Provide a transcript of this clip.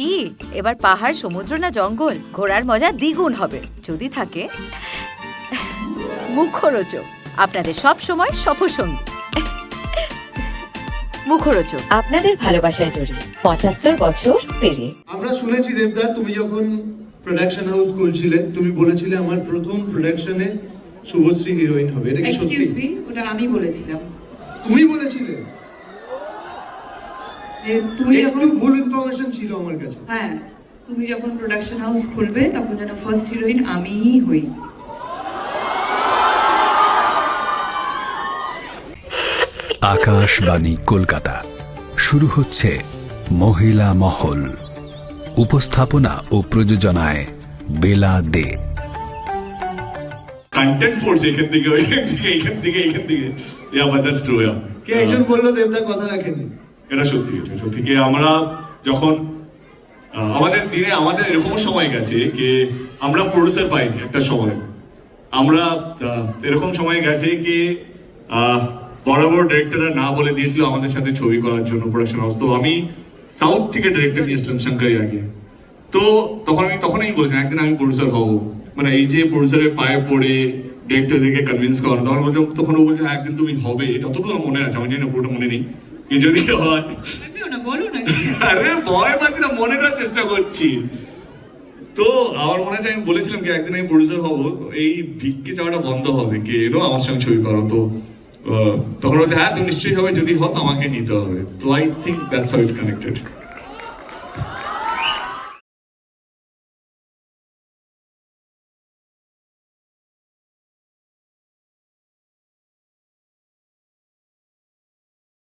কি? এবার পাহাড় সমুদ্র না জঙ্গল? ঘোরার মজা দ্বিগুণ হবে। যদি থাকে মুখরোচক। আপনাদের সব সময় সফরসঙ্গী। মুখরোচক। আপনাদের ভালোবাসায় জড়িয়ে পঁচাত্তর বছর পেরিয়ে। আমরা শুনেছি দেবদা তুমি যখন প্রোডাকশন হাউস খুলছিলে তুমি বলেছিলে আমার প্রথম প্রোডাকশনে শুভশ্রী হিরোইন হবে। এটা কি সত্যি? ওটা আমি বলেছিলাম। তুমি বলেছিলে? একটু ভুল ইনফরমেশন ছিল আমার কাছে। হ্যাঁ তুমি যখন প্রোডাকশন হাউস খুলবে তখন যেন ফার্স্ট হিরোইন আমিই হই। আকাশবাণী কলকাতা। শুরু হচ্ছে মহিলা মহল। উপস্থাপনা ও প্রযোজনায় বেলা দে। কন্টেন্ট ফোর্স এখান থেকে ওইখান থেকে এইখান থেকে yeah but that's true yeah কে একজন বলল দেবদা কথা রাখেনি? এটা সত্যি এটা সত্যি। কি আমরা যখন আমাদের দিনে আমাদের এরকম সময় গেছে যে আমরা প্রডিউসার পাইনি একটা সময়। আমরা এরকম সময় গেছে কি বড় বড় ডিরেক্টররা না বলে দিয়েছিল আমাদের সাথে ছবি করার জন্য প্রোডাকশন হাউস তো আমি সাউথ থেকে ডিরেক্টর নিয়েছিলাম শঙ্করি আগে। তো তখন আমি, তখনই বলেছিলাম, একদিন আমি প্রডিউসার হব। মানে এই যে প্রডিউসারের পায়ে পড়ে ডিরেক্টরদেরকে কনভিন্স করানো, তখন বলছে তখন ও বলছে, একদিন তুমি হবে। যতটুকু মনে আছে, আমি জানি পুরোটা মনে নেই। কি যদি হয়? আরে ভয় পাচ্ছি না মনে করার চেষ্টা করছি। তো আমার মনে আছে আমি বলেছিলাম কি একদিন আমি প্রডিউসার হব এই ভিক্ষে চাওয়াটা বন্ধ হবে কে এনো আমার সঙ্গে ছবি করো। তো তখন হ্যাঁ তুমি নিশ্চয়ই হবে যদি হতো আমাকে নিতে হবে। তো I think that's how it connected